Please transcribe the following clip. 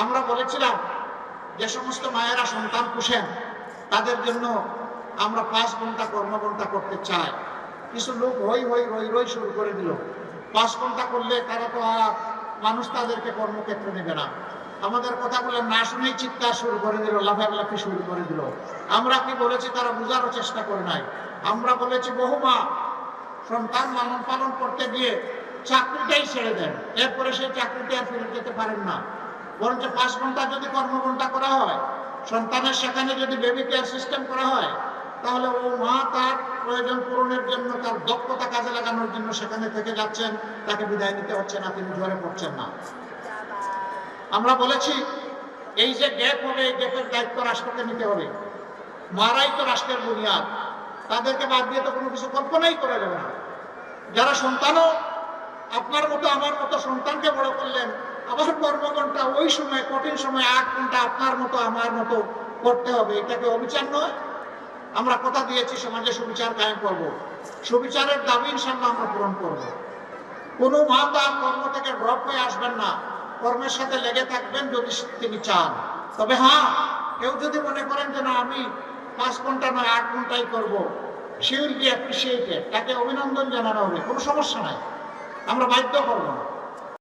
আমরা বলেছিলাম যে সমস্ত মায়েরা সন্তান পুষেন, তাদের জন্য আমরা পাঁচ ঘণ্টা কর্মঘন্টা করতে চাই। কিছু লোক হই হই রই রই শুরু করে দিল। পাঁচ ঘণ্টা করলে তারা তো আর মানুষ তাদেরকে কর্মক্ষেত্রে নেবে না। আমাদের কথাগুলো না শুনেই চিৎকার শুরু করে দিল, লাফালাফি শুরু করে দিল। আমরা কি বলেছি তারা বোঝারও চেষ্টা করে নাই। আমরা বলেছি, বহু মা সন্তান লালন পালন করতে গিয়ে চাকরিটাই ছেড়ে দেন। এরপরে সেই চাকরিটা আর ফিরে যেতে পারেন না। বরঞ্চ পাঁচ ঘণ্টা যদি কর্মঘন্টা করা হয়, সন্তানের সেখানে যদি বেবি কেয়ার সিস্টেম করা হয়, তাহলে ও মা তার প্রয়োজন পূরণের জন্য তার দক্ষতা কাজে লাগানোর জন্য সেখানে থেকে যাচ্ছেন, তাকে বিদায় নিতে হচ্ছে না, তিনি ঝরে পড়ছেন না। আমরা বলেছি, এই যে গ্যাপ হবে, এই গ্যাপের দায়িত্ব রাষ্ট্রকে নিতে হবে। মারাই তো রাষ্ট্রের বুনিয়াদ। তাদেরকে বাদ দিয়ে তো কোনো কিছু কল্পনাই করা যাবে না। যারা সন্তানও, আপনার মতো, আমার মতো সন্তানকে বড় করলেন আবার কর্মঘন্টা ওই সময়, কঠিন সময়, আট ঘণ্টা আপনার মতো, আমার মতো করতে হবে। এটাকে অবিচার নয়? আমরা কথা দিয়েছি, সমাজে সুবিচার কায়েম করব। সুবিচারের দাবি ইনশাল্লাহ আমরা পূরণ করব। কোনো মা তার কর্ম থেকে ড্রপ হয়ে আসবেন না। কর্মের সাথে লেগে থাকবেন যদি তিনি চান। তবে হ্যাঁ কেউ যদি মনে করেন যে না, আমি পাঁচ ঘণ্টা নয়, আট ঘন্টাই করব সে উইল বি অ্যাপ্রিসিয়েটেড তাকে অভিনন্দন জানানো হবে, কোনো সমস্যা নাই। আমরা বাধ্য করব না।